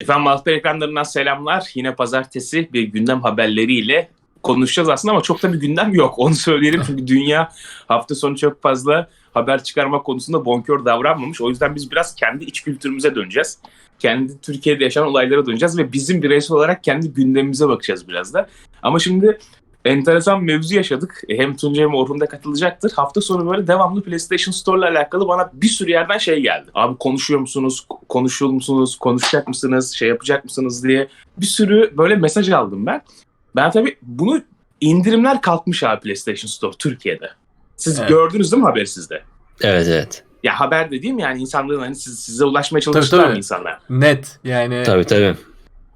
Efendim Altı ekranlarından selamlar. Yine pazartesi bir gündem haberleriyle konuşacağız aslında ama çok da bir gündem yok. Onu söyleyelim çünkü dünya hafta sonu çok fazla haber çıkarma konusunda bonkör davranmamış. O yüzden biz biraz kendi iç kültürümüze döneceğiz. Kendi Türkiye'de yaşanan olaylara döneceğiz ve bizim bireysel olarak kendi gündemimize bakacağız biraz da. Ama şimdi enteresan mevzu yaşadık. E, Hem Tuncay hem Orhun da katılacaktır. Hafta sonu böyle devamlı PlayStation Store ile alakalı bana bir sürü yerden şey geldi. Abi konuşuyor musunuz? Konuşuyor musunuz? Konuşacak mısınız? Şey yapacak mısınız diye bir sürü böyle mesaj aldım ben. Ben tabii bunu indirimler kalkmış abi PlayStation Store Türkiye'de. Siz Evet. gördünüz değil mi haberi sizde? Evet evet. Ya haber dediğim yani insanların hani siz, size ulaşmaya çalıştılar tabii. mı insanlar? Net yani. Tabii tabii.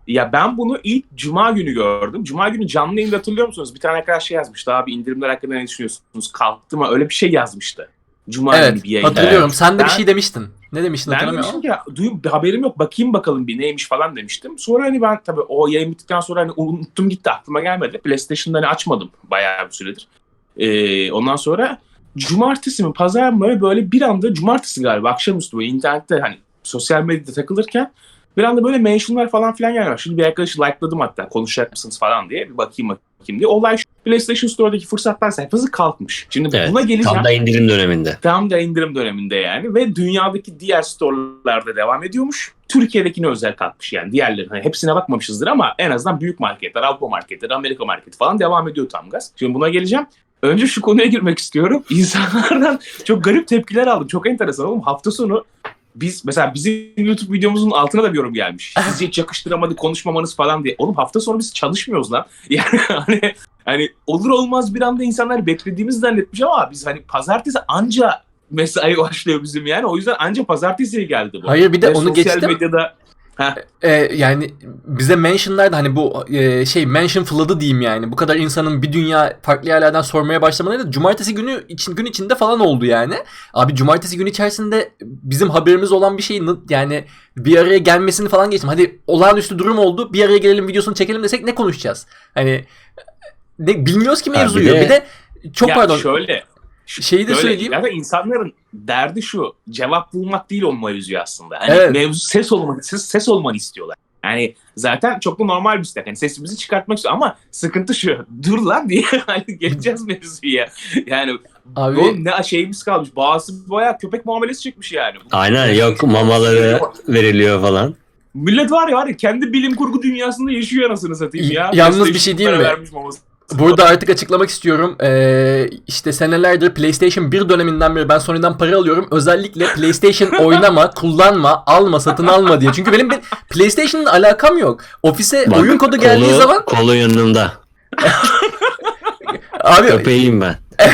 Ya ben bunu ilk Cuma günü gördüm. Cuma günü canlı yayında hatırlıyor musunuz? Bir tane arkadaş şey yazmıştı. Abi indirimler hakkında ne düşünüyorsunuz? Kalktı mı? Öyle bir şey yazmıştı. Cuma günü Evet bir yayında. hatırlıyorum. Sen de Ben- bir şey demiştin. Ne demiştin Ben hatırlamıyorum demiştim ki duyum, haberim yok bakayım bakalım bir neymiş falan demiştim. Sonra hani ben tabii o yayın bittikten sonra hani unuttum gitti aklıma gelmedi. PlayStation'da hani açmadım bayağı bir süredir. Ee, ondan sonra cumartesi mi pazar mı böyle, böyle bir anda cumartesi galiba akşamüstü böyle internette hani sosyal medyada takılırken bir anda böyle mentionlar falan filan gelmiş. Şimdi bir arkadaşı likeladım hatta konuşacak mısınız falan diye bir bakayım bakayım diye. Olay şu PlayStation Store'daki fırsatlar sayfası kalkmış. Şimdi Evet. buna geleceğim. Tam da indirim döneminde. Tam da indirim döneminde yani ve dünyadaki diğer storelarda devam ediyormuş. Türkiye'dekine özel kalkmış yani diğerleri hani hepsine bakmamışızdır ama en azından büyük marketler, Avrupa marketleri, Amerika marketi falan devam ediyor tam gaz. Şimdi buna geleceğim. Önce şu konuya girmek istiyorum. İnsanlardan çok garip tepkiler aldım. Çok enteresan oğlum. Hafta sonu biz mesela bizim YouTube videomuzun altına da bir yorum gelmiş. Sizce hiç yakıştıramadı konuşmamanız falan diye. Oğlum hafta sonu biz çalışmıyoruz lan. Yani hani hani olur olmaz bir anda insanlar beklediğimiz zannetmiş ama biz hani pazartesi anca mesai başlıyor bizim yani. O yüzden anca pazartesiye geldi bu. Hayır bir de Ve onu sosyal geçtim. medyada Ee, yani bize mentionlar da hani bu e, şey mention flood'ı diyeyim yani. Bu kadar insanın bir dünya farklı yerlerden sormaya başlamaları da cumartesi günü için gün içinde falan oldu yani. Abi cumartesi günü içerisinde bizim haberimiz olan bir şeyin yani bir araya gelmesini falan geçtim. Hadi olağanüstü durum oldu. Bir araya gelelim videosunu çekelim desek ne konuşacağız? Hani ne bilmiyoruz ki Ha, bir mevzuyu. de- bir de çok ya pardon. şöyle Şeyi de şöyle, söyleyeyim. Ya da insanların derdi şu. Cevap bulmak değil o mevzu aslında. Hani Evet. mevzu ses olmanı, ses, ses olmanı istiyorlar. Yani zaten çok da normal bir istek. Yani sesimizi çıkartmak istiyor ama sıkıntı şu. Dur lan diye hani geleceğiz mevzuya. Yani Abi oğlum ne şeyimiz kalmış. Bazısı bayağı köpek muamelesi çıkmış yani. Aynen yok mamaları veriliyor falan. Millet var ya var ya kendi bilim kurgu dünyasında yaşıyor anasını satayım Y- ya. yalnız bir PlayStation şey diyeyim para mi? vermiş maması. Burada artık açıklamak istiyorum. Ee, işte senelerdir PlayStation 1 döneminden beri ben Sony'den para alıyorum. Özellikle PlayStation oynama, kullanma, alma, satın alma diye. Çünkü benim bir PlayStation'la alakam yok. Ofise Bak, oyun kodu geldiği kolu- zaman Kolu yanımda. abi Köpeğim ben.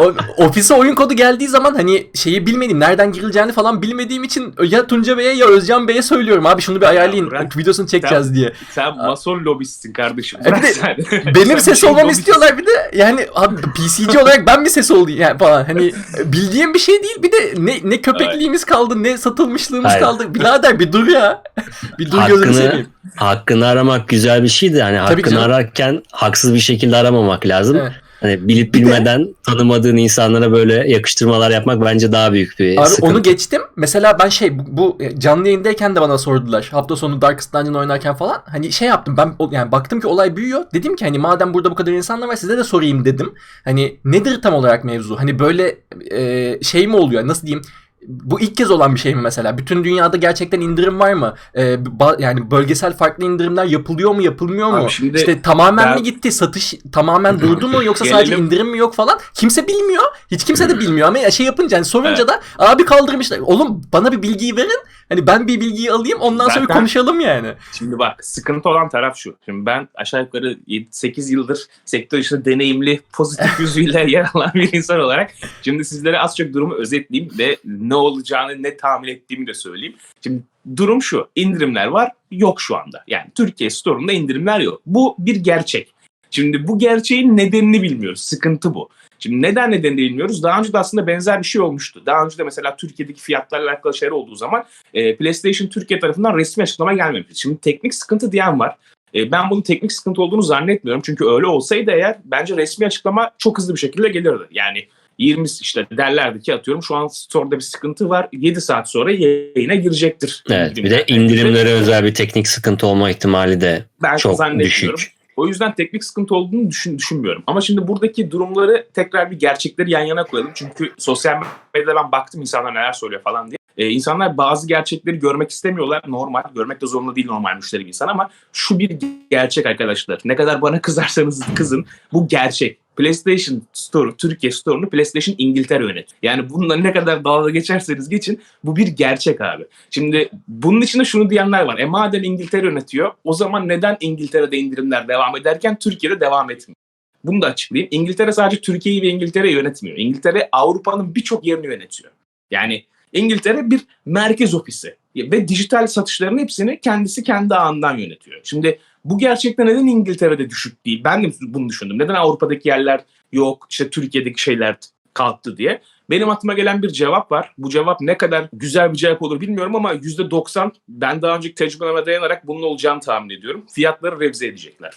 o- ofise oyun kodu geldiği zaman hani şeyi bilmediğim, nereden girileceğini falan bilmediğim için ya Tunca Bey'e ya Özcan Bey'e söylüyorum abi şunu bir ayarlayın. bırak. Videosunu çekeceğiz diye. Sen mason lobistsin kardeşim. E bir de Sen- Benim sen ses şey olmamı istiyorlar bir de yani abi PC'ci olarak ben mi ses olayım yani falan hani bildiğim bir şey değil bir de ne ne köpekliğimiz kaldı ne satılmışlığımız Hayır. kaldı birader bir dur ya bir dur gözünü Hakkını, seveyim. hakkını aramak güzel bir şey de hani Tabii hakkını canım. ararken haksız bir şekilde aramamak lazım. Evet. Hani bilip bilmeden tanımadığın insanlara böyle yakıştırmalar yapmak bence daha büyük bir Abi sıkıntı. onu geçtim. Mesela ben şey bu, bu canlı yayındayken de bana sordular. Hafta sonu Darkest Dungeon oynarken falan. Hani şey yaptım ben yani baktım ki olay büyüyor. Dedim ki hani madem burada bu kadar insanlar var size de sorayım dedim. Hani nedir tam olarak mevzu? Hani böyle e, şey mi oluyor? Nasıl diyeyim? Bu ilk kez olan bir şey mi mesela? Bütün dünyada gerçekten indirim var mı? Ee, yani bölgesel farklı indirimler yapılıyor mu, yapılmıyor mu? Abi şimdi işte tamamen ben- mi gitti? Satış tamamen durdu mu yoksa sadece Gelelim. indirim mi yok falan? Kimse bilmiyor. Hiç kimse de bilmiyor ama şey yapınca hani sorunca da abi kaldırmışlar. Oğlum bana bir bilgiyi verin. Hani ben bir bilgiyi alayım ondan sonra Zaten- konuşalım yani. Şimdi bak sıkıntı olan taraf şu. Şimdi ben aşağı yukarı 8 yıldır sektör içinde deneyimli, pozitif yüzüyle yer alan bir insan olarak şimdi sizlere az çok durumu özetleyeyim ve ne olacağını ne tahmin ettiğimi de söyleyeyim. Şimdi durum şu. indirimler var, yok şu anda. Yani Türkiye Store'unda indirimler yok. Bu bir gerçek. Şimdi bu gerçeğin nedenini bilmiyoruz. Sıkıntı bu. Şimdi neden nedenini bilmiyoruz. Daha önce de aslında benzer bir şey olmuştu. Daha önce de mesela Türkiye'deki fiyatlarla alakalı şeyler olduğu zaman e, PlayStation Türkiye tarafından resmi açıklama gelmemiş. Şimdi teknik sıkıntı diyen var. E, ben bunun teknik sıkıntı olduğunu zannetmiyorum. Çünkü öyle olsaydı eğer bence resmi açıklama çok hızlı bir şekilde gelirdi. Yani 20 işte derlerdi ki atıyorum şu an store'da bir sıkıntı var. 7 saat sonra yayına girecektir. Evet bir de indirimlere özel bir teknik sıkıntı olma ihtimali de ben çok düşük. O yüzden teknik sıkıntı olduğunu düşün, düşünmüyorum. Ama şimdi buradaki durumları tekrar bir gerçekleri yan yana koyalım. Çünkü sosyal medyada ben baktım insanlar neler söylüyor falan diye. Ee, insanlar bazı gerçekleri görmek istemiyorlar. Normal. Görmek de zorunda değil normal müşteri insan ama şu bir gerçek arkadaşlar. Ne kadar bana kızarsanız kızın bu gerçek. PlayStation Store, Türkiye Store'unu PlayStation İngiltere yönetiyor. Yani bununla ne kadar dalga geçerseniz geçin bu bir gerçek abi. Şimdi bunun içinde şunu diyenler var. E madem İngiltere yönetiyor o zaman neden İngiltere'de indirimler devam ederken Türkiye'de devam etmiyor? Bunu da açıklayayım. İngiltere sadece Türkiye'yi ve İngiltere'yi yönetmiyor. İngiltere Avrupa'nın birçok yerini yönetiyor. Yani İngiltere bir merkez ofisi ve dijital satışların hepsini kendisi kendi ağından yönetiyor. Şimdi bu gerçekten neden İngiltere'de düşük değil? Ben de bunu düşündüm. Neden Avrupa'daki yerler yok, işte Türkiye'deki şeyler kalktı diye. Benim aklıma gelen bir cevap var. Bu cevap ne kadar güzel bir cevap olur bilmiyorum ama %90 ben daha önceki tecrübelerime dayanarak bunun olacağını tahmin ediyorum. Fiyatları revize edecekler.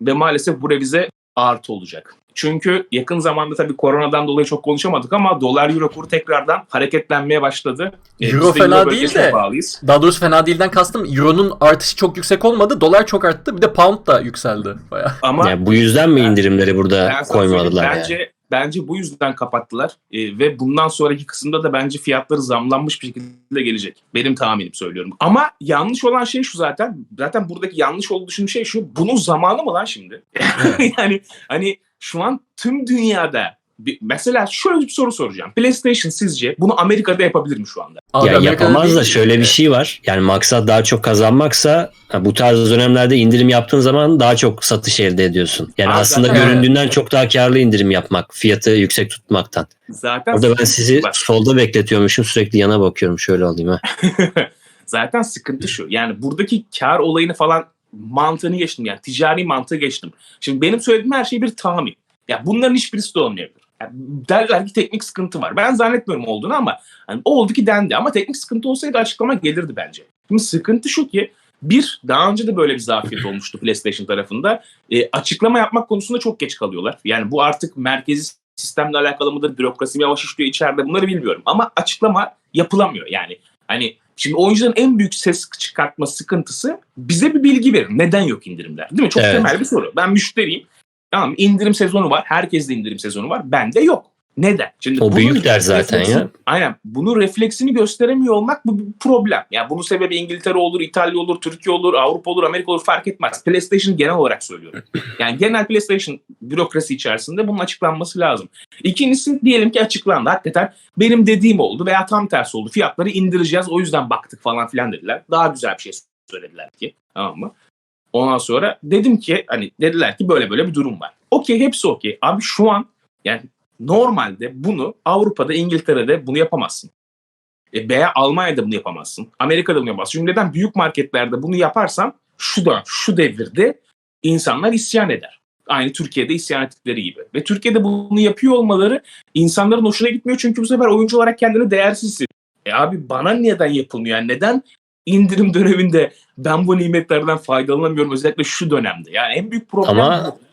Ve maalesef bu revize artı olacak. Çünkü yakın zamanda tabii koronadan dolayı çok konuşamadık ama dolar euro kuru tekrardan hareketlenmeye başladı. Ee, Euro fena euro değil de. bağlıyız. Daha doğrusu fena değilden kastım Euro'nun artışı çok yüksek olmadı. Dolar çok arttı. Bir de pound da yükseldi bayağı. Ama Yani bu yüzden mi Ben- indirimleri burada Ben koymadılar söyleyeyim, yani? Bence bence bu yüzden kapattılar Ee, ve bundan sonraki kısımda da bence fiyatları zamlanmış bir şekilde gelecek. Benim tahminim söylüyorum. Ama yanlış olan şey şu zaten. Zaten buradaki yanlış olduğu düşündüğüm şey şu. Bunun zamanı mı lan şimdi? yani hani şu an tüm dünyada bir, mesela şöyle bir soru soracağım. PlayStation sizce bunu Amerika'da yapabilir mi şu anda? Abi ya Amerika'da yapamaz da şöyle bir şey var. Yani maksat daha çok kazanmaksa bu tarz dönemlerde indirim yaptığın zaman daha çok satış elde ediyorsun. Yani Abi aslında zaten- göründüğünden çok daha karlı indirim yapmak. Fiyatı yüksek tutmaktan. Zaten Orada ben sizi Bak. solda bekletiyormuşum. Sürekli yana bakıyorum. Şöyle alayım ha. Zaten sıkıntı şu. Yani buradaki kar olayını falan mantığını geçtim. Yani ticari mantığı geçtim. Şimdi benim söylediğim her şey bir tahmin. Ya bunların hiçbirisi de olmayabilir. Yani derler ki teknik sıkıntı var. Ben zannetmiyorum olduğunu ama hani oldu ki dendi. Ama teknik sıkıntı olsaydı açıklama gelirdi bence. Şimdi sıkıntı şu ki bir, daha önce de böyle bir zafiyet olmuştu PlayStation tarafında. E, açıklama yapmak konusunda çok geç kalıyorlar. Yani bu artık merkezi sistemle alakalı mıdır, bürokrasi yavaş işliyor içeride bunları bilmiyorum. Ama açıklama yapılamıyor. Yani hani şimdi oyuncuların en büyük ses çıkartma sıkıntısı bize bir bilgi verin. Neden yok indirimler? Değil mi? Çok Evet. temel bir soru. Ben müşteriyim. Tamam indirim sezonu var. Herkeste indirim sezonu var. Bende yok. Neden? Şimdi O bunun büyükler zaten ya. Aynen. Bunun refleksini gösteremiyor olmak bu bir problem. Yani bunun sebebi İngiltere olur, İtalya olur, Türkiye olur, Avrupa olur, Amerika olur fark etmez. PlayStation genel olarak söylüyorum. Yani genel PlayStation bürokrasi içerisinde bunun açıklanması lazım. İkincisi diyelim ki açıklandı. Hakikaten benim dediğim oldu veya tam tersi oldu. Fiyatları indireceğiz o yüzden baktık falan filan dediler. Daha güzel bir şey söylediler ki. Tamam mı? Ondan sonra dedim ki hani dediler ki böyle böyle bir durum var. Okey hepsi okey. Abi şu an yani normalde bunu Avrupa'da, İngiltere'de bunu yapamazsın. E, veya Almanya'da bunu yapamazsın. Amerika'da bunu yapamazsın. Çünkü neden? Büyük marketlerde bunu yaparsan şu da şu devirde insanlar isyan eder. Aynı Türkiye'de isyan ettikleri gibi. Ve Türkiye'de bunu yapıyor olmaları insanların hoşuna gitmiyor. Çünkü bu sefer oyuncu olarak kendini değersiz hissediyor. E abi bana neden yapılmıyor? Yani neden indirim döneminde ben bu nimetlerden faydalanamıyorum özellikle şu dönemde? Yani en büyük problem Ama- bu.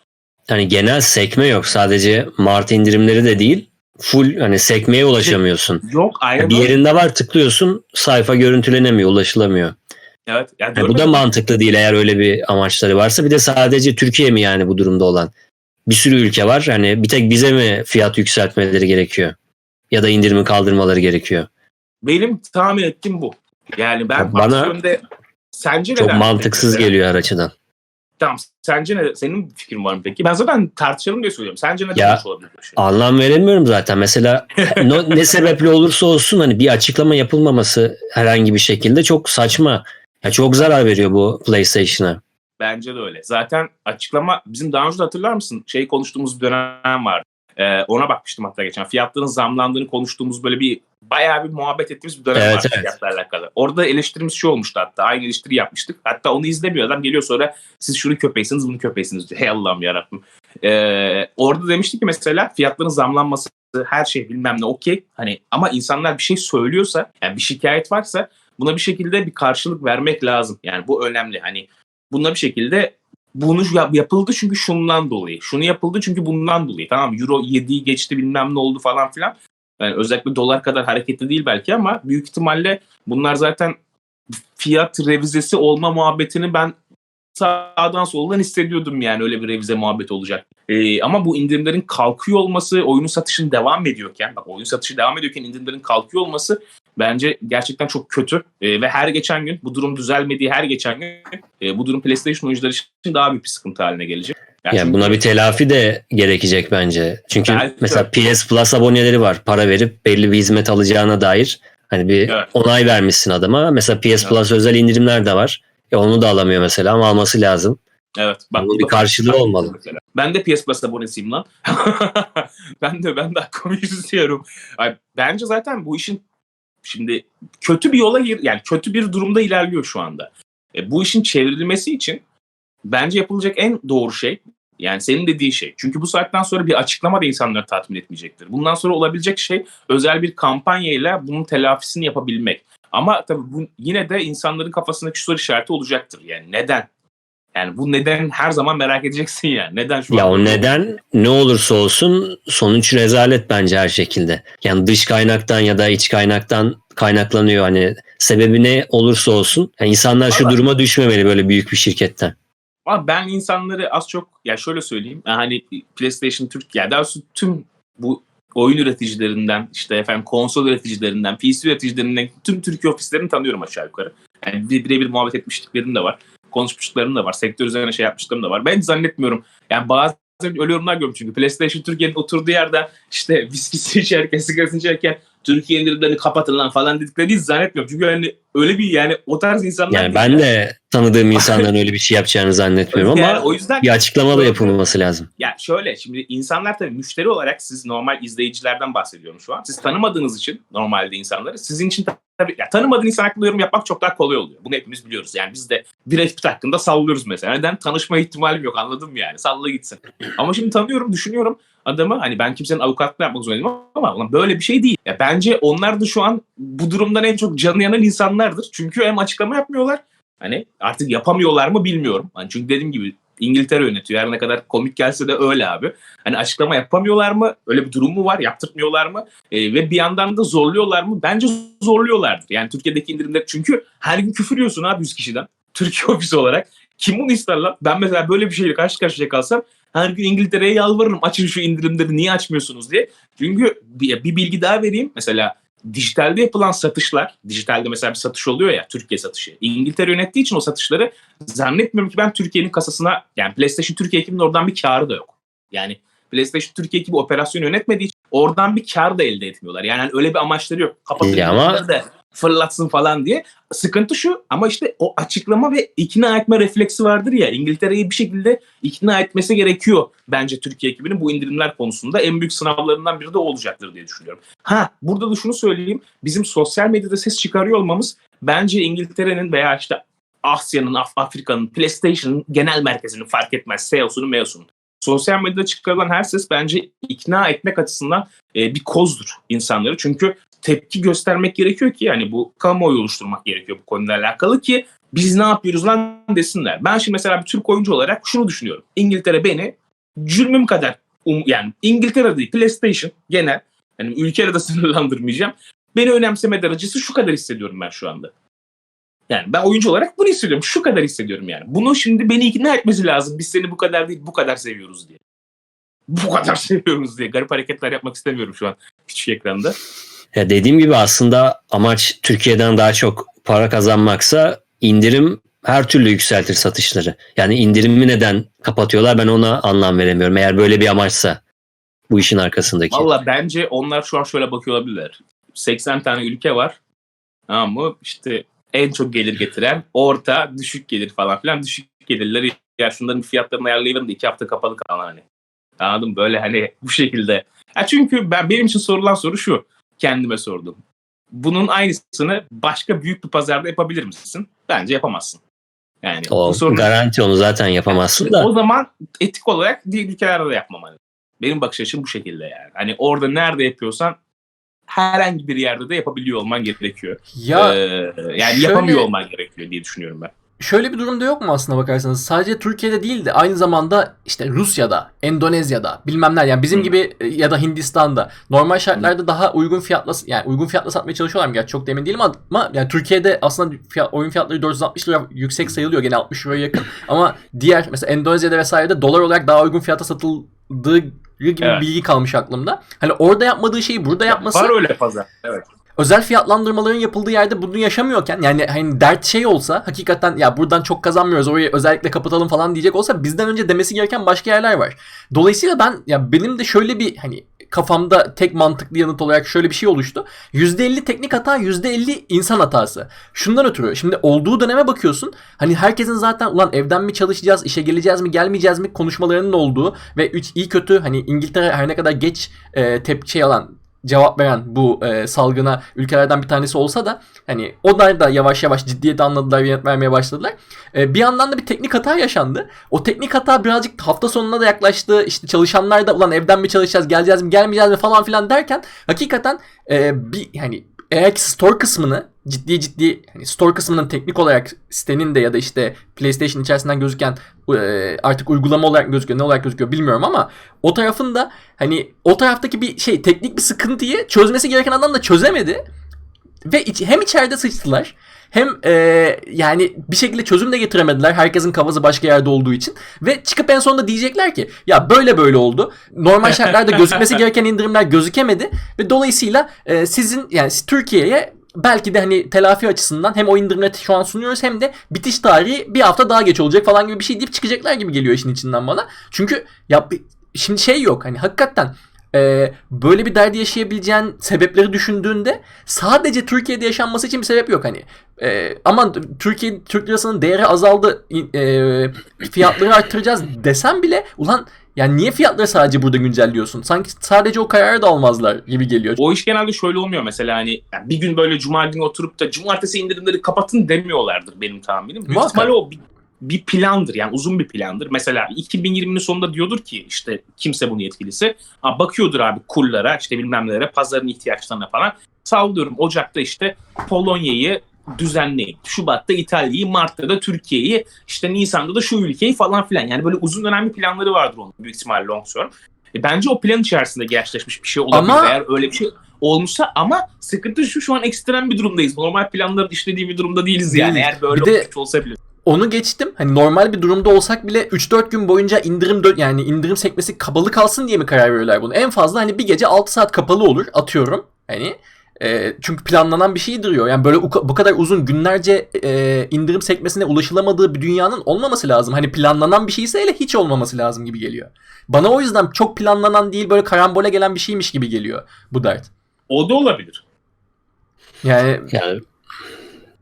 Hani genel sekme yok. Sadece Mart indirimleri de değil. Full hani sekmeye ulaşamıyorsun. yok aynen Bir yerinde var tıklıyorsun sayfa görüntülenemiyor, ulaşılamıyor. Evet. Yani Yani bu da mantıklı değil eğer öyle bir amaçları varsa. Bir de sadece Türkiye mi yani bu durumda olan? Bir sürü ülke var. Hani bir tek bize mi fiyat yükseltmeleri gerekiyor? Ya da indirimi kaldırmaları gerekiyor? Benim tahmin ettiğim bu. Yani ben Bana sence Çok mantıksız geliyor her açıdan. Tamam. Sence ne? Senin fikrin var mı peki? Ben zaten tartışalım diye söylüyorum. Sence neden Ya, olmuş olabilir şey? Anlam veremiyorum zaten. Mesela no- ne sebeple olursa olsun hani bir açıklama yapılmaması herhangi bir şekilde çok saçma. Ya çok zarar veriyor bu PlayStation'a. Bence de öyle. Zaten açıklama bizim daha önce de hatırlar mısın? Şey konuştuğumuz bir dönem vardı. Ee, ona bakmıştım hatta geçen. Fiyatların zamlandığını konuştuğumuz böyle bir bayağı bir muhabbet ettiğimiz bir dönem Evet, vardı evet. alakalı. Orada eleştirimiz şu olmuştu hatta. Aynı eleştiri yapmıştık. Hatta onu izlemiyor adam geliyor sonra siz şunu köpeğsiniz bunu köpeğsiniz diyor. Hey Allah'ım yarabbim. Ee, orada demiştik ki mesela fiyatların zamlanması her şey bilmem ne okey. Hani ama insanlar bir şey söylüyorsa yani bir şikayet varsa buna bir şekilde bir karşılık vermek lazım. Yani bu önemli. Hani buna bir şekilde bunu yap- yapıldı çünkü şundan dolayı. Şunu yapıldı çünkü bundan dolayı. Tamam Euro 7'yi geçti bilmem ne oldu falan filan. Yani özellikle dolar kadar hareketli değil belki ama büyük ihtimalle bunlar zaten fiyat revizesi olma muhabbetini ben sağdan soldan hissediyordum yani öyle bir revize muhabbet olacak. Ee, ama bu indirimlerin kalkıyor olması, oyunun satışının devam ediyorken, bak oyun satışı devam ediyorken indirimlerin kalkıyor olması bence gerçekten çok kötü. Ee, ve her geçen gün bu durum düzelmediği her geçen gün e, bu durum PlayStation oyuncuları için daha büyük bir sıkıntı haline gelecek. Yani Yani buna bir telafi de gerekecek bence. Çünkü Belki mesela PS Plus aboneleri var. Para verip belli bir hizmet alacağına dair hani bir Evet. onay vermişsin adama. Mesela PS Evet. Plus özel indirimler de var. E onu da alamıyor mesela ama alması lazım. Evet. Bak, Bunun bir karşılığı olmalı. Mesela. Ben de PS Plus abonesiyim lan. ben de ben de hakkımı istiyorum. Ay, bence zaten bu işin şimdi kötü bir yola gir yani kötü bir durumda ilerliyor şu anda. E, bu işin çevrilmesi için bence yapılacak en doğru şey yani senin dediğin şey. Çünkü bu saatten sonra bir açıklama da insanları tatmin etmeyecektir. Bundan sonra olabilecek şey özel bir kampanyayla bunun telafisini yapabilmek. Ama tabii bu yine de insanların kafasındaki soru işareti olacaktır. Yani neden? Yani bu neden her zaman merak edeceksin yani. Neden şu Ya an? o neden ne olursa olsun sonuç rezalet bence her şekilde. Yani dış kaynaktan ya da iç kaynaktan kaynaklanıyor hani sebebi ne olursa olsun. Yani insanlar şu Valla. duruma düşmemeli böyle büyük bir şirketten. Ama ben insanları az çok ya şöyle söyleyeyim. yani Hani PlayStation Türkiye daha doğrusu tüm bu oyun üreticilerinden işte efendim konsol üreticilerinden, PC üreticilerinden tüm Türkiye ofislerini tanıyorum aşağı yukarı. Yani bir- birebir muhabbet etmişliklerim de var. Konuşmuşluklarım da var. Sektör üzerine şey yapmışlarım da var. Ben zannetmiyorum. Yani bazen öyle yorumlar görüyorum çünkü PlayStation Türkiye'nin oturduğu yerde işte viskisi içerken, sigarasını içerken Türkiye indirimlerini kapatın lan falan dediklerini hiç zannetmiyorum. Çünkü yani öyle bir yani o tarz insanlar Yani ben de tanıdığım insanların öyle bir şey yapacağını zannetmiyorum Yani ama o yüzden bir açıklama da yapılması lazım. Ya şöyle şimdi insanlar tabii müşteri olarak siz normal izleyicilerden bahsediyorum şu an. Siz tanımadığınız için normalde insanları sizin için tabii ya tanımadığın insan hakkında yorum yapmak çok daha kolay oluyor. Bunu hepimiz biliyoruz. Yani biz de bir Respit hakkında sallıyoruz mesela. Neden? Tanışma ihtimalim yok anladın mı yani? Salla gitsin. Ama şimdi tanıyorum, düşünüyorum adamı. Hani ben kimsenin avukatlığı yapmak zorunda değilim ama ulan böyle bir şey değil. Ya bence onlar da şu an bu durumdan en çok canı yanan insanlardır. Çünkü hem açıklama yapmıyorlar. Hani artık yapamıyorlar mı bilmiyorum. Hani çünkü dediğim gibi İngiltere yönetiyor. Her ne kadar komik gelse de öyle abi. Hani açıklama yapamıyorlar mı? Öyle bir durum mu var? Yaptırtmıyorlar mı? Ee, ve bir yandan da zorluyorlar mı? Bence zorluyorlardır. Yani Türkiye'deki indirimler çünkü her gün küfür yiyorsun abi 100 kişiden. Türkiye ofisi olarak. Kim bunu ister lan? Ben mesela böyle bir şeyle karşı karşıya kalsam her gün İngiltere'ye yalvarırım açın şu indirimleri niye açmıyorsunuz diye. Çünkü bir, bir bilgi daha vereyim. Mesela dijitalde yapılan satışlar, dijitalde mesela bir satış oluyor ya Türkiye satışı. İngiltere yönettiği için o satışları zannetmiyorum ki ben Türkiye'nin kasasına yani PlayStation Türkiye ekibinin oradan bir karı da yok. Yani PlayStation Türkiye ekibi operasyonu yönetmediği için oradan bir kar da elde etmiyorlar. Yani hani öyle bir amaçları yok. Kapatın Ya ama- da fırlatsın falan diye. Sıkıntı şu ama işte o açıklama ve ikna etme refleksi vardır ya İngiltere'yi bir şekilde ikna etmesi gerekiyor bence Türkiye ekibinin bu indirimler konusunda en büyük sınavlarından biri de o olacaktır diye düşünüyorum. Ha burada da şunu söyleyeyim bizim sosyal medyada ses çıkarıyor olmamız bence İngiltere'nin veya işte Asya'nın, Af- Afrika'nın, PlayStation'ın genel merkezinin fark etmez CEO'sunun, MEO'sunun. Sosyal medyada çıkarılan her ses bence ikna etmek açısından e, bir kozdur insanları. Çünkü tepki göstermek gerekiyor ki yani bu kamuoyu oluşturmak gerekiyor bu konuyla alakalı ki biz ne yapıyoruz lan desinler. Ben şimdi mesela bir Türk oyuncu olarak şunu düşünüyorum. İngiltere beni cürmüm kadar um, yani İngiltere değil PlayStation genel yani ülkeyle de sınırlandırmayacağım. Beni önemseme derecesi şu kadar hissediyorum ben şu anda. Yani ben oyuncu olarak bunu hissediyorum. Şu kadar hissediyorum yani. Bunu şimdi beni ikna etmesi lazım. Biz seni bu kadar değil bu kadar seviyoruz diye. Bu kadar seviyoruz diye. Garip hareketler yapmak istemiyorum şu an küçük ekranda. Ya dediğim gibi aslında amaç Türkiye'den daha çok para kazanmaksa indirim her türlü yükseltir satışları. Yani indirimi neden kapatıyorlar ben ona anlam veremiyorum. Eğer böyle bir amaçsa bu işin arkasındaki. Valla bence onlar şu an şöyle bakıyor olabilirler. 80 tane ülke var. Tamam mı? İşte en çok gelir getiren, orta, düşük gelir falan filan. Düşük gelirleri ya şunların fiyatlarını ayarlayalım da iki hafta kapalı kalan hani. Anladın mı? Böyle hani bu şekilde. Ya çünkü ben benim için sorulan soru şu. Kendime sordum. Bunun aynısını başka büyük bir pazarda yapabilir misin? Bence yapamazsın. Yani O bu sorun garanti onu zaten yapamazsın da. o zaman etik olarak diğer ülkelerde de yapmamalı. Benim bakış açım bu şekilde yani. Hani orada nerede yapıyorsan herhangi bir yerde de yapabiliyor olman gerekiyor. Ya Ee, yani şöyle- yapamıyor olman gerekiyor diye düşünüyorum ben. Şöyle bir durumda yok mu aslında bakarsanız? Sadece Türkiye'de değil de aynı zamanda işte Rusya'da, Endonezya'da, bilmem ne yani bizim Hı. gibi e, ya da Hindistan'da normal şartlarda daha uygun fiyatla yani uygun fiyatla satmaya çalışıyorlar mı? Gerçi çok da emin değilim ama, yani Türkiye'de aslında fiyat, oyun fiyatları 460 lira yüksek sayılıyor gene 60 liraya yakın. Ama diğer mesela Endonezya'da vesairede dolar olarak daha uygun fiyata satıldığı gibi Evet. bilgi kalmış aklımda. Hani orada yapmadığı şeyi burada yapması Var öyle pazar. Evet. Özel fiyatlandırmaların yapıldığı yerde bunu yaşamıyorken yani hani dert şey olsa hakikaten ya buradan çok kazanmıyoruz orayı özellikle kapatalım falan diyecek olsa bizden önce demesi gereken başka yerler var. Dolayısıyla ben ya benim de şöyle bir hani kafamda tek mantıklı yanıt olarak şöyle bir şey oluştu. %50 teknik hata %50 insan hatası. Şundan ötürü şimdi olduğu döneme bakıyorsun hani herkesin zaten ulan evden mi çalışacağız işe geleceğiz mi gelmeyeceğiz mi konuşmalarının olduğu ve üç, iyi kötü hani İngiltere her ne kadar geç e, tepki şey alan cevap veren bu e, salgına ülkelerden bir tanesi olsa da hani onlar da yavaş yavaş ciddiyeti anladılar ve vermeye başladılar. E, bir yandan da bir teknik hata yaşandı. O teknik hata birazcık hafta sonuna da yaklaştı. İşte çalışanlar da ulan evden mi çalışacağız, geleceğiz mi, gelmeyeceğiz mi falan filan derken hakikaten e, bir hani eğer ki store kısmını ciddi ciddi hani store kısmının teknik olarak sitenin de ya da işte PlayStation içerisinden gözüken e, artık uygulama olarak gözüküyor ne olarak gözüküyor bilmiyorum ama o tarafın da hani o taraftaki bir şey teknik bir sıkıntıyı çözmesi gereken adam da çözemedi. Ve iç- hem içeride sıçtılar hem e, yani bir şekilde çözüm de getiremediler herkesin kafası başka yerde olduğu için ve çıkıp en sonunda diyecekler ki ya böyle böyle oldu normal şartlarda gözükmesi gereken indirimler gözükemedi ve dolayısıyla e, sizin yani Türkiye'ye belki de hani telafi açısından hem o indirimleri şu an sunuyoruz hem de bitiş tarihi bir hafta daha geç olacak falan gibi bir şey deyip çıkacaklar gibi geliyor işin içinden bana. Çünkü ya şimdi şey yok hani hakikaten e, böyle bir derdi yaşayabileceğin sebepleri düşündüğünde sadece Türkiye'de yaşanması için bir sebep yok hani. E, aman Türkiye Türk lirasının değeri azaldı e, fiyatları arttıracağız desem bile ulan yani niye fiyatları sadece burada güncelliyorsun? Sanki sadece o kararı da almazlar gibi geliyor. O iş genelde şöyle olmuyor mesela hani yani bir gün böyle cuma günü oturup da cumartesi indirimleri kapatın demiyorlardır benim tahminim. Büyük ihtimalle o bir, bir plandır yani uzun bir plandır. Mesela 2020'nin sonunda diyordur ki işte kimse bunun yetkilisi ha, bakıyordur abi kurlara işte bilmem nelere pazarın ihtiyaçlarına falan. Sallıyorum Ocak'ta işte Polonya'yı düzenleyin. Şubat'ta İtalya'yı, Mart'ta da Türkiye'yi, işte Nisan'da da şu ülkeyi falan filan. Yani böyle uzun dönemli planları vardır onun büyük ihtimalle long term. E, bence o plan içerisinde gerçekleşmiş bir şey olabilir. Ama- Eğer öyle bir şey olmuşsa ama sıkıntı şu şu an ekstrem bir durumdayız. Normal planların işlediği bir durumda değiliz yani. Değil. Eğer böyle Bir de- olsa bile. Onu geçtim. Hani normal bir durumda olsak bile 3-4 gün boyunca indirim dö- yani indirim sekmesi kapalı kalsın diye mi karar veriyorlar bunu? En fazla hani bir gece 6 saat kapalı olur atıyorum. Hani e, çünkü planlanan bir şey duruyor. Yani böyle bu kadar uzun günlerce e, indirim sekmesine ulaşılamadığı bir dünyanın olmaması lazım. Hani planlanan bir şeyse hele hiç olmaması lazım gibi geliyor. Bana o yüzden çok planlanan değil böyle karambole gelen bir şeymiş gibi geliyor bu dert. O da olabilir. Yani Yani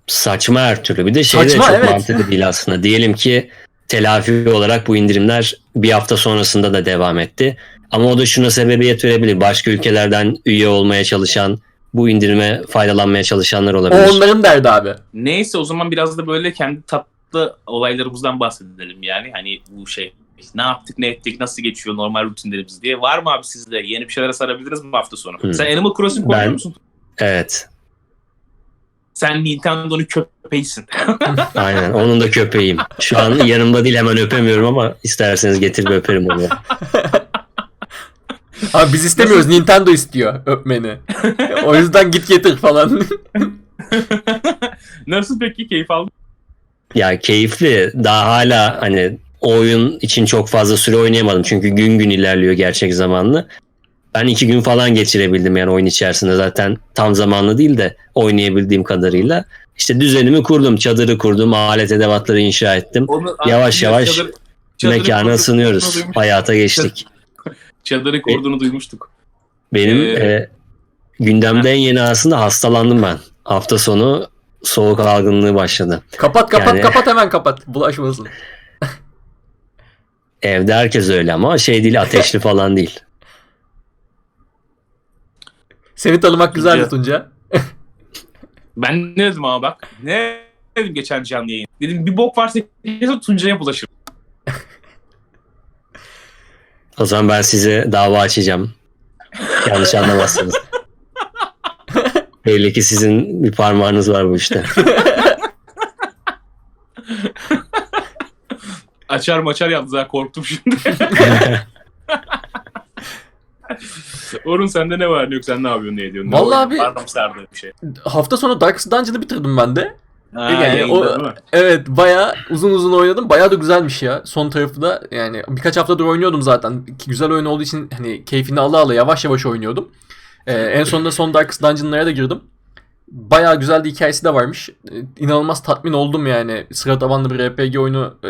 saçma her türlü. Bir de şey Saçma, de çok evet. mantıklı değil aslında. Diyelim ki telafi olarak bu indirimler bir hafta sonrasında da devam etti. Ama o da şuna sebebiyet verebilir. Başka ülkelerden üye olmaya çalışan, bu indirime faydalanmaya çalışanlar o olabilir. onların derdi abi. Neyse o zaman biraz da böyle kendi tatlı olaylarımızdan bahsedelim yani. Hani bu şey ne yaptık ne ettik nasıl geçiyor normal rutinlerimiz diye. Var mı abi sizde yeni bir şeylere sarabiliriz mi bu hafta sonu? Hmm. Sen Animal Crossing oynuyor Ben- musun? Evet. Sen Nintendo'nun köpeğisin. Aynen. Onun da köpeğiyim. Şu an yanımda değil hemen öpemiyorum ama isterseniz getir bir öperim onu. Abi biz istemiyoruz Nintendo istiyor öpmeni. o yüzden git getir falan. Nasıl peki keyif aldın? Ya keyifli. Daha hala hani oyun için çok fazla süre oynayamadım. Çünkü gün gün ilerliyor gerçek zamanlı. Ben iki gün falan geçirebildim yani oyun içerisinde zaten tam zamanlı değil de oynayabildiğim kadarıyla. İşte düzenimi kurdum, çadırı kurdum, alet edevatları inşa ettim. Onu, Yavaş yavaş çadır- çadırı Mekana ısınıyoruz. Hayata geçtik. Çadırı kurduğunu duymuştuk. Benim Ee, e, gündemde en yeni aslında hastalandım ben. Hafta sonu soğuk algınlığı başladı. kapat kapat Yani- kapat hemen kapat. Bulaşmasın. Evde herkes öyle ama şey değil ateşli falan değil. Seni tanımak güzeldi Tunca. Ben ne dedim ama bak. Ne dedim geçen canlı yayın. Dedim bir bok varsa kesin Tuncay'a bulaşır. O zaman ben size dava açacağım. Yanlış anlamazsınız. Belli ki sizin bir parmağınız var bu işte. Açar maçar yaptı ha korktum şimdi. Orun sende ne var ne yok sen ne yapıyorsun ne ediyorsun? Ne Vallahi abi- mı sardığın bir şey? Hafta sonu Darkest Dungeon'ı bitirdim ben de. Ha, Yani yayında o- değil mi? Evet baya uzun uzun oynadım. Baya da güzelmiş ya. Son tarafı da yani birkaç haftadır oynuyordum zaten. Güzel oyun olduğu için hani keyfini ala ala yavaş yavaş oynuyordum. Ee, en sonunda son Darkest Dungeon'lara da girdim. Baya güzel bir hikayesi de varmış. Ee, İnanılmaz tatmin oldum yani. Sıra tabanlı bir RPG oyunu e,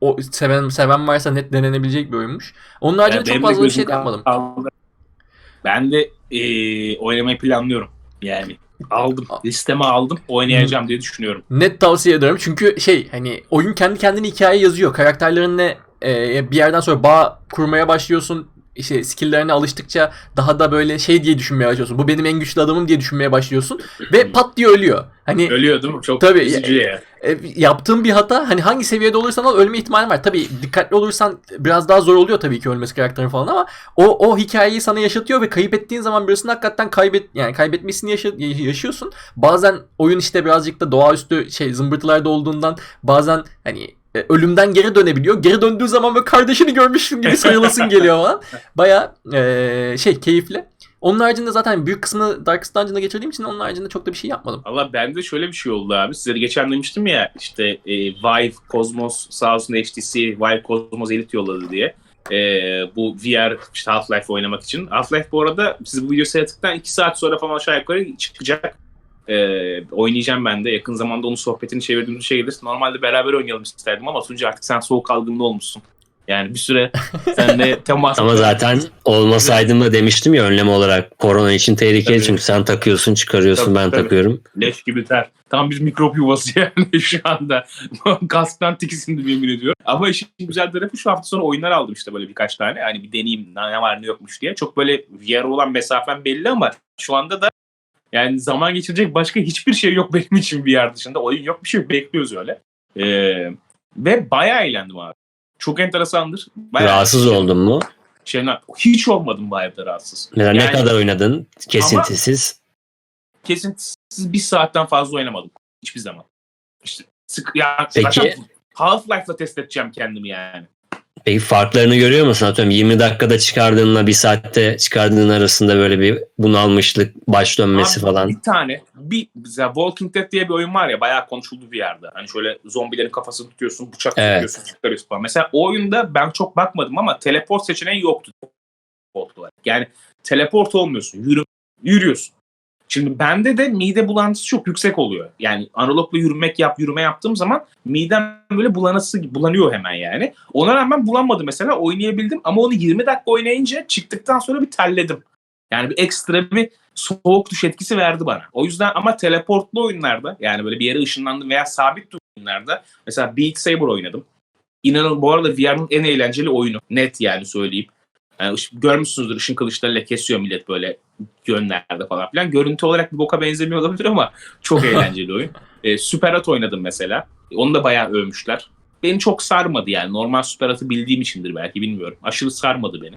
o seven seven varsa net denenebilecek bir oyunmuş. Onun haricinde Yani çok benim de fazla bir gözüm şey de yapmadım. kaldı. Ben de eee, oynamayı planlıyorum. Yani aldım. Listeme aldım. Oynayacağım diye düşünüyorum. Net tavsiye ederim çünkü şey hani oyun kendi kendine hikaye yazıyor. Karakterlerinle e, bir yerden sonra bağ kurmaya başlıyorsun. İşte skill'lerine alıştıkça daha da böyle şey diye düşünmeye başlıyorsun. Bu benim en güçlü adamım diye düşünmeye başlıyorsun. Ve pat diye ölüyor. Hani Ölüyor değil mi? Çok Tabii, üzücü ya. E, yaptığın bir hata hani hangi seviyede olursan ol ölme ihtimali var. Tabii dikkatli olursan biraz daha zor oluyor tabii ki ölmesi karakterin falan ama o o hikayeyi sana yaşatıyor ve kayıp ettiğin zaman birisini hakikaten kaybet yani kaybetmesini yaşa- yaşıyorsun. Bazen oyun işte birazcık da doğaüstü şey zımbırtılarda olduğundan bazen hani e, ölümden geri dönebiliyor. Geri döndüğü zaman böyle kardeşini görmüşsün gibi sayılasın geliyor falan. Baya şey keyifli. Onun haricinde zaten büyük kısmını Darkest Dungeon'da geçirdiğim için onun haricinde çok da bir şey yapmadım. Valla bende şöyle bir şey oldu abi. Size de geçen demiştim ya işte e, Vive, Cosmos, sağ olsun HTC, Vive Cosmos Elite yolladı diye. E, bu VR işte Half-Life oynamak için. Half-Life bu arada siz bu videoyu seyrettikten 2 saat sonra falan aşağı yukarı çıkacak. E, oynayacağım ben de. Yakın zamanda onun sohbetini çevirdiğimiz şey gelir. Normalde beraber oynayalım isterdim ama Tunca artık sen soğuk algınlı olmuşsun. Yani bir süre seninle temas Ama zaten olmasaydım da demiştim ya önlem olarak korona için tehlikeli Tabii. çünkü sen takıyorsun çıkarıyorsun Tabii, ben tabii. takıyorum. Leş gibi ter. Tam bir mikrop yuvası yani şu anda. Kasktan tiksindim yemin ediyorum. Ama işin güzel tarafı şu hafta sonu oyunlar aldım işte böyle birkaç tane. Hani bir deneyeyim ne var ne yokmuş diye. Çok böyle VR olan mesafem belli ama şu anda da yani zaman geçirecek başka hiçbir şey yok benim için VR dışında. Oyun yok bir şey yok. Bekliyoruz öyle. Ee, ve bayağı eğlendim abi. Çok enteresandır. Bayağı Rahatsız oldun mu? Şey, hiç olmadım bu evde rahatsız. Mesela ne Yani- kadar oynadın kesintisiz? kesintisiz bir saatten fazla oynamadım. Hiçbir zaman. İşte sık ya Peki- Half-Life'la test edeceğim kendimi yani. Peki farklarını görüyor musun? Atıyorum 20 dakikada çıkardığınla bir saatte çıkardığın arasında böyle bir bunalmışlık, baş dönmesi Abi, falan. Bir tane bir mesela Walking Dead diye bir oyun var ya bayağı konuşuldu bir yerde. Hani şöyle zombilerin kafasını tutuyorsun, bıçak Evet. tutuyorsun, çıkarıyorsun falan. Mesela o oyunda ben çok bakmadım ama teleport seçeneği yoktu. Yani teleport olmuyorsun, yürü, yürüyorsun. Şimdi bende de mide bulantısı çok yüksek oluyor. Yani analogla yürümek yap, yürüme yaptığım zaman midem böyle bulanası bulanıyor hemen yani. Ona rağmen bulanmadı mesela oynayabildim ama onu 20 dakika oynayınca çıktıktan sonra bir terledim. Yani bir ekstra bir soğuk duş etkisi verdi bana. O yüzden ama teleportlu oyunlarda yani böyle bir yere ışınlandım veya sabit oyunlarda mesela Beat Saber oynadım. İnanın bu arada VR'ın en eğlenceli oyunu. Net yani söyleyeyim. Yani ış- görmüşsünüzdür ışın kılıçlarıyla kesiyor millet böyle yönlerde falan filan. Görüntü olarak bir boka benzemiyor olabilir ama çok eğlenceli oyun. E, Super At oynadım mesela. Onu da bayağı övmüşler. Beni çok sarmadı yani. Normal Super At'ı bildiğim içindir belki bilmiyorum. Aşırı sarmadı beni.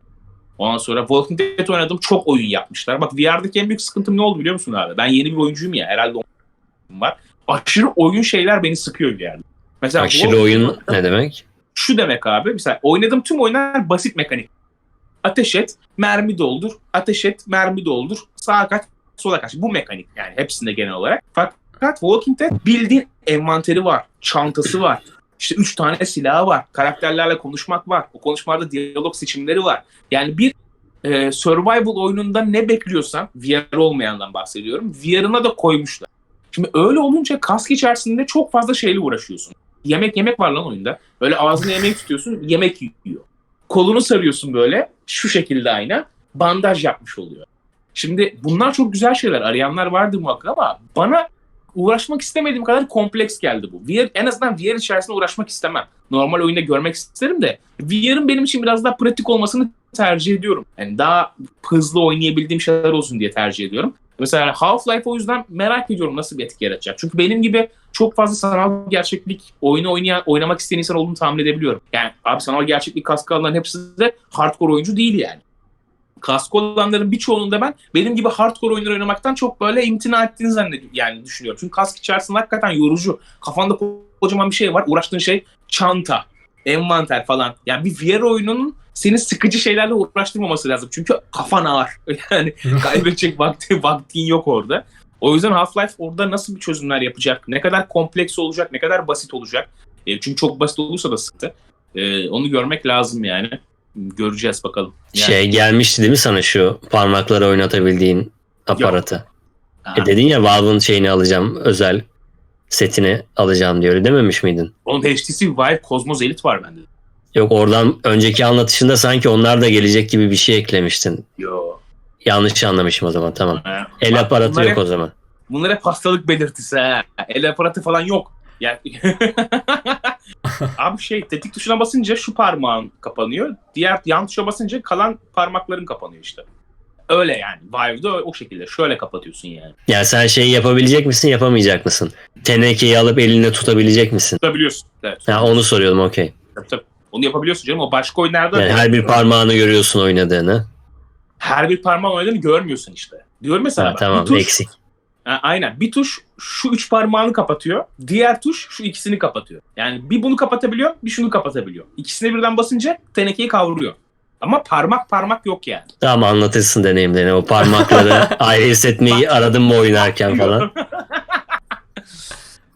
Ondan sonra Walking Dead oynadım. Çok oyun yapmışlar. Bak VR'daki en büyük sıkıntım ne oldu biliyor musun abi? Ben yeni bir oyuncuyum ya. Herhalde onun var. Aşırı oyun şeyler beni sıkıyor VR'de. Mesela Aşırı oyun ne demek? şu demek abi. Mesela oynadığım tüm oyunlar basit mekanik. Ateş et, mermi doldur. Ateş et, mermi doldur. Sağa kaç, sola kaç. Bu mekanik yani hepsinde genel olarak. Fakat Walking Dead bildiğin envanteri var. Çantası var. İşte üç tane silahı var. Karakterlerle konuşmak var. O konuşmalarda diyalog seçimleri var. Yani bir e, survival oyununda ne bekliyorsan VR olmayandan bahsediyorum. VR'ına da koymuşlar. Şimdi öyle olunca kask içerisinde çok fazla şeyle uğraşıyorsun. Yemek yemek var lan oyunda. Böyle ağzına yemek tutuyorsun, yemek yiyor. Kolunu sarıyorsun böyle, şu şekilde ayna, bandaj yapmış oluyor. Şimdi bunlar çok güzel şeyler. Arayanlar vardı muhakkak ama bana uğraşmak istemediğim kadar kompleks geldi bu. VR, en azından VR içerisinde uğraşmak istemem. Normal oyunda görmek isterim de VR'ın benim için biraz daha pratik olmasını tercih ediyorum. Yani daha hızlı oynayabildiğim şeyler olsun diye tercih ediyorum. Mesela Half-Life o yüzden merak ediyorum nasıl bir etki yaratacak. Çünkü benim gibi çok fazla sanal gerçeklik oyunu oynayan, oynamak isteyen insan olduğunu tahmin edebiliyorum. Yani abi sanal gerçeklik kaskı alanların hepsi de hardcore oyuncu değil yani. Kaskı olanların birçoğunun da ben benim gibi hardcore oyunlar oynamaktan çok böyle imtina ettiğini zannediyorum yani düşünüyorum. Çünkü kask içerisinde hakikaten yorucu. Kafanda kocaman bir şey var. Uğraştığın şey çanta, envanter falan. Yani bir VR oyununun seni sıkıcı şeylerle uğraştırmaması lazım. Çünkü kafan ağır. Yani kaybedecek vakti, vaktin yok orada. O yüzden Half-Life orada nasıl bir çözümler yapacak? Ne kadar kompleks olacak? Ne kadar basit olacak? E, çünkü çok basit olursa da sıkıntı. E, onu görmek lazım yani. Göreceğiz bakalım. Yani, Şey gelmişti değil mi sana şu parmakları oynatabildiğin aparatı? E dedin ya Valve'ın şeyini alacağım özel setini alacağım diyor. Dememiş miydin? Onun HTC Vive Cosmos Elite var bende. Yok oradan önceki anlatışında sanki onlar da gelecek gibi bir şey eklemiştin. Yo. Yanlış anlamışım o zaman tamam. Ha. El Bak, aparatı bunlar yok hep- o zaman. Bunlar hep hastalık belirtisi ha. El aparatı falan yok. Yani... Abi şey tetik tuşuna basınca şu parmağın kapanıyor. Diğer yan tuşa basınca kalan parmakların kapanıyor işte. Öyle yani. Vive'da o, şekilde. Şöyle kapatıyorsun yani. Yani sen şeyi yapabilecek misin yapamayacak mısın? Tenekeyi alıp eline tutabilecek misin? Tutabiliyorsun. Evet. Ha, onu soruyorum okey. Tabii, tabii. Onu yapabiliyorsun canım. O başka oyunlarda Yani her bir parmağını görüyorsun oynadığını. her bir parmağın oynadığını görmüyorsun işte. Diyorum mesela Ha, tamam bir tuş, eksik. Ha, aynen. Bir tuş şu üç parmağını kapatıyor. Diğer tuş şu ikisini kapatıyor. Yani bir bunu kapatabiliyor, bir şunu kapatabiliyor. İkisine birden basınca tenekeyi kavruyor. Ama parmak parmak yok yani. Tamam anlatırsın deneyimlerini. O parmakları ayrı hissetmeyi aradın mı oynarken falan.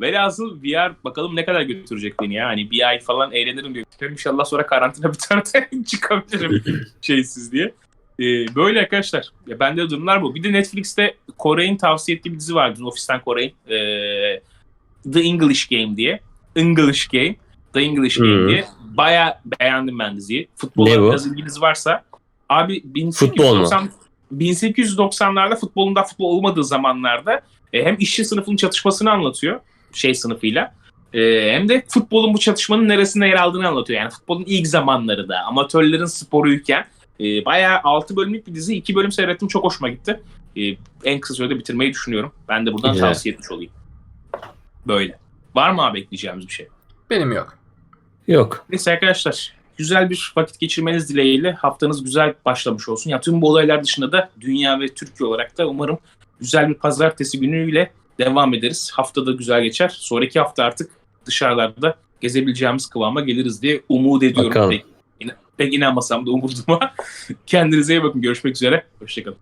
Velhasıl VR bakalım ne kadar götürecek beni ya. Hani bir ay falan eğlenirim diye. İnşallah sonra karantina biter de çıkabilirim şeysiz diye. Ee, böyle arkadaşlar. Ya bende de durumlar bu. Bir de Netflix'te Koray'ın tavsiye ettiği bir dizi vardı. Ofisten Koray'ın. Ee, The English Game diye. English Game. The English Game Hmm. diye. Baya beğendim ben diziyi. Futbola biraz ilginiz varsa. Abi Futbol mu? 1890 1890'larda futbolun da futbol olmadığı zamanlarda e, hem işçi sınıfının çatışmasını anlatıyor şey sınıfıyla. e, hem de futbolun bu çatışmanın neresinde yer aldığını anlatıyor. Yani futbolun ilk zamanları da amatörlerin sporuyken e, bayağı 6 bölümlük bir dizi. 2 bölüm seyrettim çok hoşuma gitti. E, en kısa sürede bitirmeyi düşünüyorum. Ben de buradan Güzel. tavsiye etmiş olayım. Böyle. Var mı abi ekleyeceğimiz bir şey? Benim yok. Yok. Neyse arkadaşlar güzel bir vakit geçirmeniz dileğiyle haftanız güzel başlamış olsun. Ya tüm bu olaylar dışında da dünya ve Türkiye olarak da umarım güzel bir pazartesi günüyle devam ederiz. Hafta da güzel geçer. Sonraki hafta artık dışarılarda gezebileceğimiz kıvama geliriz diye umut ediyorum. Bakalım. Pek, pek inanmasam da umuduma. Kendinize iyi bakın. Görüşmek üzere. Hoşçakalın.